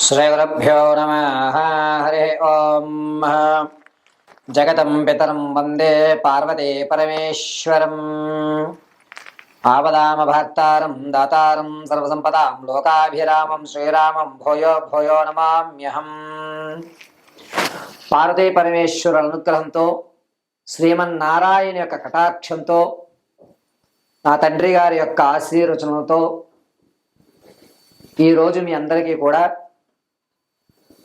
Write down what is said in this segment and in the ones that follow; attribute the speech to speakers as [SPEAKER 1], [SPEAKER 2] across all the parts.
[SPEAKER 1] శ్రీగురుభ్యో నమ హరి ఓం జగతం పితరం వందే పార్వతీ పరమేశ్వరం ఆపదామ భర్తారం దాతారం సర్వసంపదాం లోకాభిరామం శ్రీరామం భూయో భూయో నమామ్యహం పార్వతీ పరమేశ్వరుల అనుగ్రహంతో శ్రీమన్నారాయణ యొక్క కటాక్షంతో నా తండ్రి గారి యొక్క ఆశీర్వచనంతో ఈరోజు మీ అందరికీ కూడా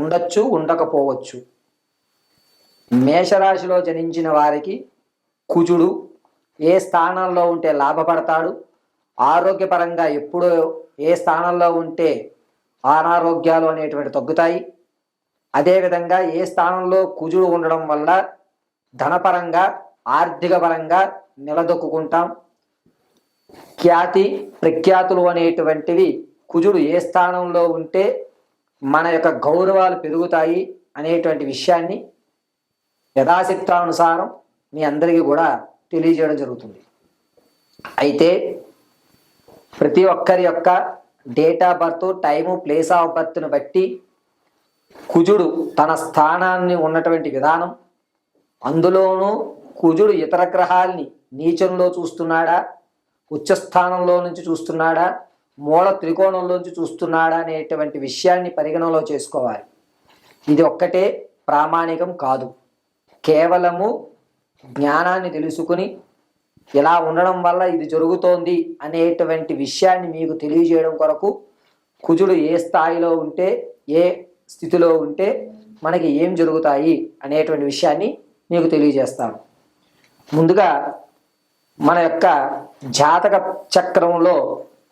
[SPEAKER 1] ఉండొచ్చు ఉండకపోవచ్చు. మేషరాశిలో జనించిన వారికి కుజుడు ఏ స్థానంలో ఉంటే లాభపడతాడు? ఆరోగ్యపరంగా ఎప్పుడు ఏ స్థానంలో ఉంటే అనారోగ్యాలు అనేటువంటి తగ్గుతాయి. అదేవిధంగా ఏ స్థానంలో కుజుడు ఉండడం వల్ల ధనపరంగా ఆర్థిక పరంగా నిలదొక్కుంటాం ఖ్యాతి ప్రఖ్యాతులు అనేటువంటివి కుజుడు ఏ స్థానంలో ఉంటే మన యొక్క గౌరవాలు పెరుగుతాయి అనేటువంటి విషయాన్ని యథాశక్తానుసారం మీ అందరికీ కూడా తెలియజేయడం జరుగుతుంది. అయితే ప్రతి ఒక్కరి యొక్క date of birth time place of బర్త్ను బట్టి కుజుడు తన స్థానాన్ని ఉన్నటువంటి విధానం అందులోనూ కుజుడు ఇతర గ్రహాల్ని నీచంలో చూస్తున్నాడా ఉచ్చస్థానంలో నుంచి చూస్తున్నాడా మూల త్రికోణంలోంచి చూస్తున్నాడా అనేటువంటి విషయాన్ని పరిగణనలో చేసుకోవాలి. ఇది ఒక్కటే ప్రామాణికం కాదు. కేవలము జ్ఞానాన్ని తెలుసుకుని ఇలా ఉండడం వల్ల ఇది జరుగుతోంది అనేటువంటి విషయాన్ని మీకు తెలియజేయడం కొరకు కుజుడు ఏ స్థాయిలో ఉంటే ఏ స్థితిలో ఉంటే మనకి ఏం జరుగుతాయి అనేటువంటి విషయాన్ని మీకు తెలియజేస్తాను. ముందుగా మన యొక్క జాతక చక్రంలో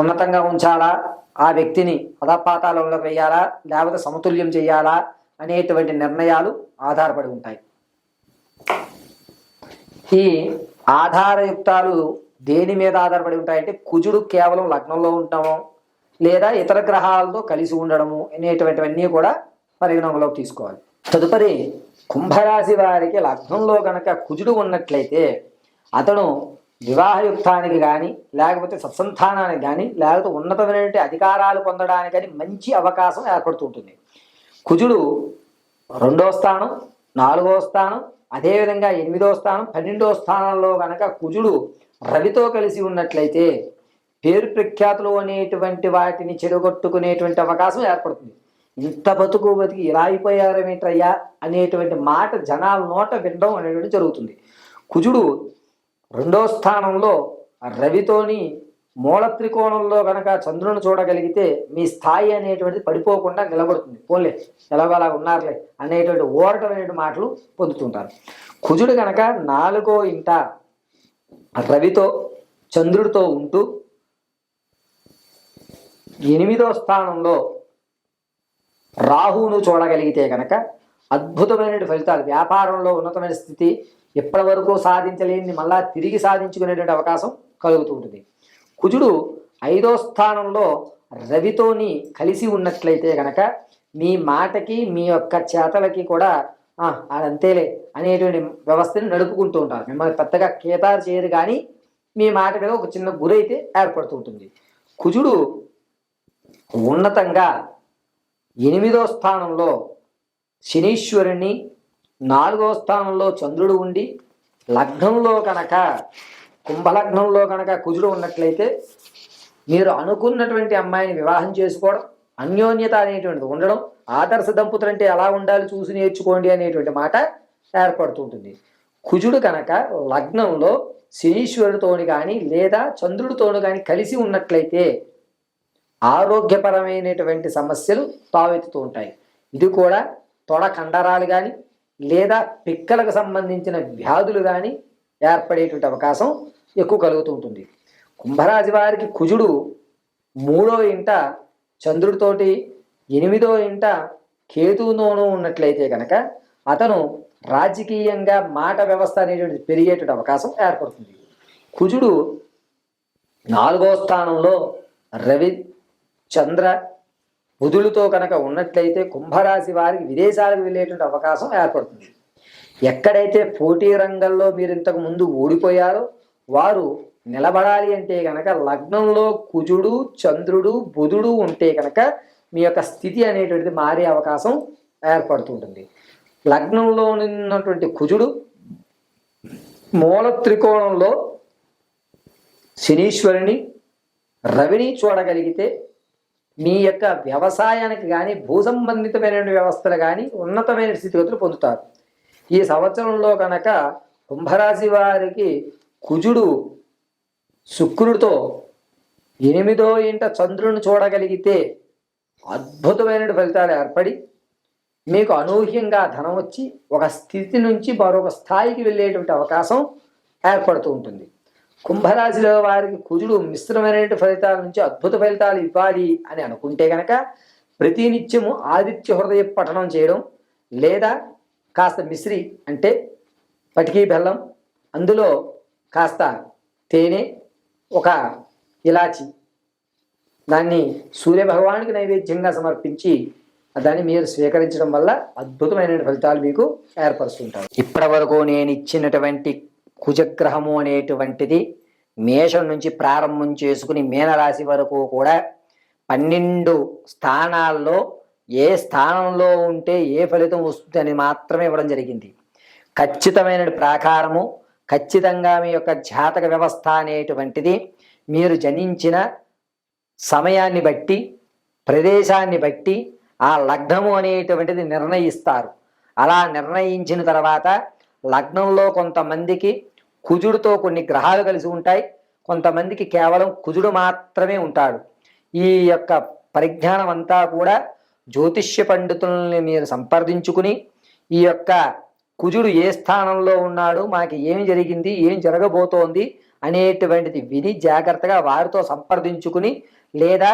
[SPEAKER 1] ఉన్నతంగా ఉంచాలా? ఆ వ్యక్తిని పదపాతాలలో వేయాలా? లేకపోతే సమతుల్యం చేయాలా? అనేటువంటి నిర్ణయాలు ఆధారపడి ఉంటాయి. ఈ ఆధారయుక్తాలు దేని మీద ఆధారపడి ఉంటాయంటే కుజుడు కేవలం లగ్నంలో ఉండటము లేదా ఇతర గ్రహాలతో కలిసి ఉండడము అనేటువంటివన్నీ కూడా పరిగణనలోకి తీసుకోవాలి. తదుపరి కుంభరాశి వారికి లగ్నంలో గనక కుజుడు ఉన్నట్లయితే అతను వివాహయుక్తానికి కానీ లేకపోతే సత్సంతానానికి కానీ లేకపోతే ఉన్నతమైనటువంటి అధికారాలు పొందడానికి కానీ మంచి అవకాశం ఏర్పడుతుంటుంది కుజుడు రెండో స్థానం నాలుగో స్థానం అదేవిధంగా ఎనిమిదో స్థానం పన్నెండో స్థానంలో గనక కుజుడు రవితో కలిసి ఉన్నట్లయితే పేరు ప్రఖ్యాతులు అనేటువంటి వాటిని చెడగొట్టుకునేటువంటి అవకాశం ఏర్పడుతుంది. ఇంత బతుకు బతికి ఇలా అయిపోయారమేంటయ్యా అనేటువంటి మాట జనాల నోట వినడం అనేటువంటి జరుగుతుంది. కుజుడు రెండో స్థానంలో రవితోని మూల త్రికోణంలో కనుక చంద్రుని చూడగలిగితే మీ స్థాయి అనేటువంటిది పడిపోకుండా నిలబడుతుంది. పోలే ఎలాగోలా ఉన్నారులే అనేటువంటి ఓరటమైనటువంటి మాటలు పొందుతుంటారు. కుజుడు కనుక నాలుగో ఇంట రవితో చంద్రుడితో ఉంటూ ఎనిమిదో స్థానంలో రాహువును చూడగలిగితే కనుక అద్భుతమైన ఫలితాలు వ్యాపారంలో ఉన్నతమైన స్థితి ఇప్పటి వరకు సాధించలేని మళ్ళా తిరిగి సాధించుకునేటువంటి అవకాశం కలుగుతూ ఉంటుంది. కుజుడు ఐదో స్థానంలో రవితోని కలిసి ఉన్నట్లయితే కనుక మీ మాటకి మీ యొక్క చేతలకి కూడా అదంతేలే అనేటువంటి వ్యవస్థని నడుపుకుంటూ ఉంటారు. మిమ్మల్ని పెద్దగా కేతారు చేయరు కానీ మీ మాట మీద ఒక చిన్న గురైతే ఏర్పడుతూ ఉంటుంది. కుజుడు ఉన్నతంగా ఎనిమిదో స్థానంలో శనీశ్వరుణ్ణి నాలుగో స్థానంలో చంద్రుడు ఉండి లగ్నంలో కనుక కుంభలగ్నంలో కనుక కుజుడు ఉన్నట్లయితే మీరు అనుకున్నటువంటి అమ్మాయిని వివాహం చేసుకోవడం అన్యోన్యత అనేటువంటిది ఉండడం ఆదర్శ దంపతులు అంటే ఎలా ఉండాలి చూసి నేర్చుకోండి అనేటువంటి మాట ఏర్పడుతుంటుంది. కుజుడు కనుక లగ్నంలో శనీశ్వరుడితోని కానీ లేదా చంద్రుడితోని కానీ కలిసి ఉన్నట్లయితే ఆరోగ్యపరమైనటువంటి సమస్యలు తావెత్తుతూ ఉంటాయి. ఇది కూడా తొడ కండరాలు కానీ లేదా పిక్కలకు సంబంధించిన వ్యాధులు కానీ ఏర్పడేటువంటి అవకాశం ఎక్కువ కలుగుతూ ఉంటుంది. కుంభరాశి వారికి కుజుడు మూడో ఇంట చంద్రుడితోటి ఎనిమిదో ఇంట కేతువునోనూ ఉన్నట్లయితే కనుక అతను రాజకీయంగా మాట వ్యవస్థ అనేటువంటి పెరిగేటువంటి అవకాశం ఏర్పడుతుంది. కుజుడు నాలుగో స్థానంలో రవి చంద్ర బుధులతో కనుక ఉన్నట్లయితే కుంభరాశి వారికి విదేశాలకు వెళ్ళేటువంటి అవకాశం ఏర్పడుతుంది. ఎక్కడైతే పోటీ రంగంలో మీరు ఇంతకు ముందు ఓడిపోయారో వారు నిలబడాలి అంటే కనుక లగ్నంలో కుజుడు చంద్రుడు బుధుడు ఉంటే కనుక మీ యొక్క స్థితి అనేటువంటిది మారే అవకాశం ఏర్పడుతుంటుంది. లగ్నంలో ఉన్నటువంటి కుజుడు మూల త్రికోణంలో శనీశ్వరుని రవిని చూడగలిగితే మీ యొక్క వ్యవసాయానికి కానీ భూ సంబంధితమైన వ్యవస్థలు కానీ ఉన్నతమైన స్థితిగతులు పొందుతారు. ఈ సంవత్సరంలో కనుక కుంభరాశి వారికి కుజుడు శుక్రుడితో ఎనిమిదో ఇంట చంద్రుని చూడగలిగితే అద్భుతమైన ఫలితాలు ఏర్పడి మీకు అనూహ్యంగా ధనం వచ్చి ఒక స్థితి నుంచి మరొక స్థాయికి వెళ్ళేటువంటి అవకాశం ఏర్పడుతూ ఉంటుంది. కుంభరాశిలో వారికి కుజుడు మిశ్రమైన ఫలితాల నుంచి అద్భుత ఫలితాలు ఇవ్వాలి అని అనుకుంటే కనుక ప్రతినిత్యము ఆదిత్య హృదయ పఠనం చేయడం లేదా కాస్త మిశ్రి అంటే పటికీ బెల్లం అందులో కాస్త తేనె ఒక ఇలాచి దాన్ని సూర్యభగవానికి నైవేద్యంగా సమర్పించి దాన్ని మీరు స్వీకరించడం వల్ల అద్భుతమైన ఫలితాలు మీకు ఏర్పరుస్తుంటారు ఇప్పటి వరకు నేను ఇచ్చినటువంటి కుజగ్రహము అనేటువంటిది మేషం నుంచి ప్రారంభం చేసుకుని మీనరాశి వరకు కూడా పన్నెండు స్థానాల్లో ఏ స్థానంలో ఉంటే ఏ ఫలితం వస్తుంది అని మాత్రమే ఇవ్వడం జరిగింది. ఖచ్చితమైన ప్రాకారము ఖచ్చితంగా మీ యొక్క జాతక వ్యవస్థ అనేటువంటిది మీరు జనించిన సమయాన్ని బట్టి ప్రదేశాన్ని బట్టి ఆ లగ్నము అనేటువంటిది నిర్ణయిస్తారు. అలా నిర్ణయించిన తర్వాత లగ్నంలో కొంతమందికి కుజుడితో కొన్ని గ్రహాలు కలిసి ఉంటాయి. కొంతమందికి కేవలం కుజుడు మాత్రమే ఉంటాడు. ఈ యొక్క పరిజ్ఞానం అంతా కూడా జ్యోతిష్య పండితుల్ని మీరు సంప్రదించుకుని ఈ యొక్క కుజుడు ఏ స్థానంలో ఉన్నాడు మనకి ఏం జరిగింది ఏం జరగబోతోంది అనేటువంటిది విని జాగ్రత్తగా వారితో సంప్రదించుకుని లేదా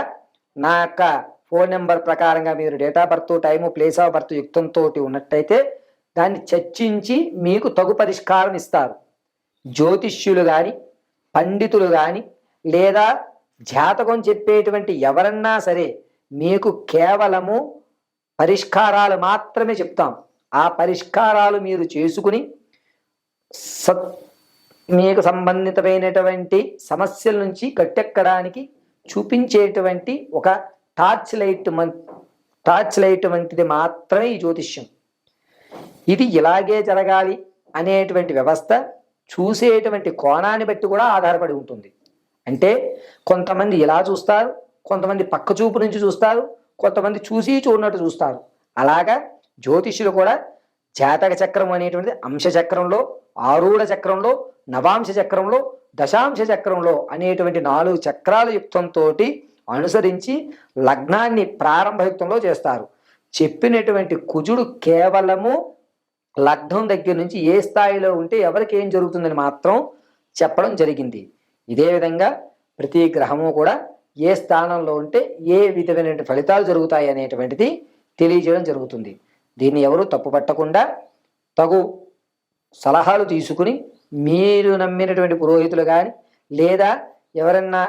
[SPEAKER 1] నా యొక్క ఫోన్ నెంబర్ ప్రకారంగా మీరు date of birth time place of birth యుక్తంతో ఉన్నట్టయితే దాన్ని చర్చించి మీకు తగు పరిష్కారం ఇస్తారు. జ్యోతిష్యులు కానీ పండితులు కానీ లేదా జాతకం చెప్పేటువంటి ఎవరన్నా సరే మీకు కేవలము పరిష్కారాలు మాత్రమే చెప్తాం. ఆ పరిష్కారాలు మీరు చేసుకుని సత్ మీకు సంబంధితమైనటువంటి సమస్యల నుంచి కట్టెక్కడానికి చూపించేటువంటి ఒక టార్చ్ లైట్ మన్ టార్చ్ లైట్ వంటిది మాత్రమే ఈ జ్యోతిష్యం. ఇది ఇలాగే జరగాలి అనేటువంటి వ్యవస్థ చూసేటువంటి కోణాన్ని బట్టి కూడా ఆధారపడి ఉంటుంది. అంటే కొంతమంది ఇలా చూస్తారు కొంతమంది పక్క చూపు నుంచి చూస్తారు కొంతమంది చూసి చూడనట్టు చూస్తారు. అలాగా జ్యోతిష్యులు కూడా జాతక చక్రం అనేటువంటిది అంశ చక్రంలో ఆరూఢ చక్రంలో నవాంశ చక్రంలో దశాంశ చక్రంలో అనేటువంటి నాలుగు చక్రాల యుక్తంతో అనుసరించి లగ్నాన్ని ప్రారంభ యుక్తంలో చేస్తారు. చెప్పినటువంటి కుజుడు కేవలము లగ్నం దగ్గర నుంచి ఏ స్థాయిలో ఉంటే ఎవరికి ఏం జరుగుతుందని మాత్రం చెప్పడం జరిగింది. ఇదే విధంగా ప్రతి గ్రహము కూడా ఏ స్థానంలో ఉంటే ఏ విధమైన ఫలితాలు జరుగుతాయి అనేటువంటిది తెలియజేయడం జరుగుతుంది. దీన్ని ఎవరు తప్పుపట్టకుండా తగు సలహాలు తీసుకుని మీరు నమ్మినటువంటి పురోహితులు కానీ లేదా ఎవరన్నా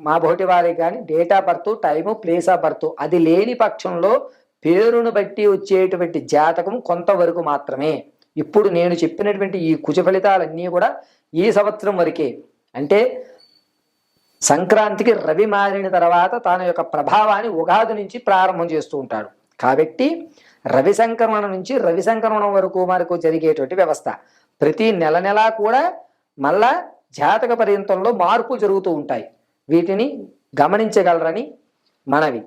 [SPEAKER 1] మా బోటి వారికి కానీ date of birth time place of birth అది లేని పక్షంలో పేరును బట్టి వచ్చేటువంటి జాతకం కొంతవరకు మాత్రమే. ఇప్పుడు నేను చెప్పినటువంటి ఈ కుజ ఫలితాలన్నీ కూడా ఈ సంవత్సరం వరకే. అంటే సంక్రాంతికి రవి మారిన తర్వాత తన యొక్క ప్రభావాన్ని ఉగాది నుంచి ప్రారంభం చేస్తూ ఉంటాడు. కాబట్టి రవి సంక్రమణ నుంచి రవి సంక్రమణం వరకు మనకు జరిగేటువంటి వ్యవస్థ. ప్రతి నెల నెలా కూడా మళ్ళా జాతక పర్యంతంలో మార్పులు జరుగుతూ ఉంటాయి. వీటిని గమనించగలరని మనవి.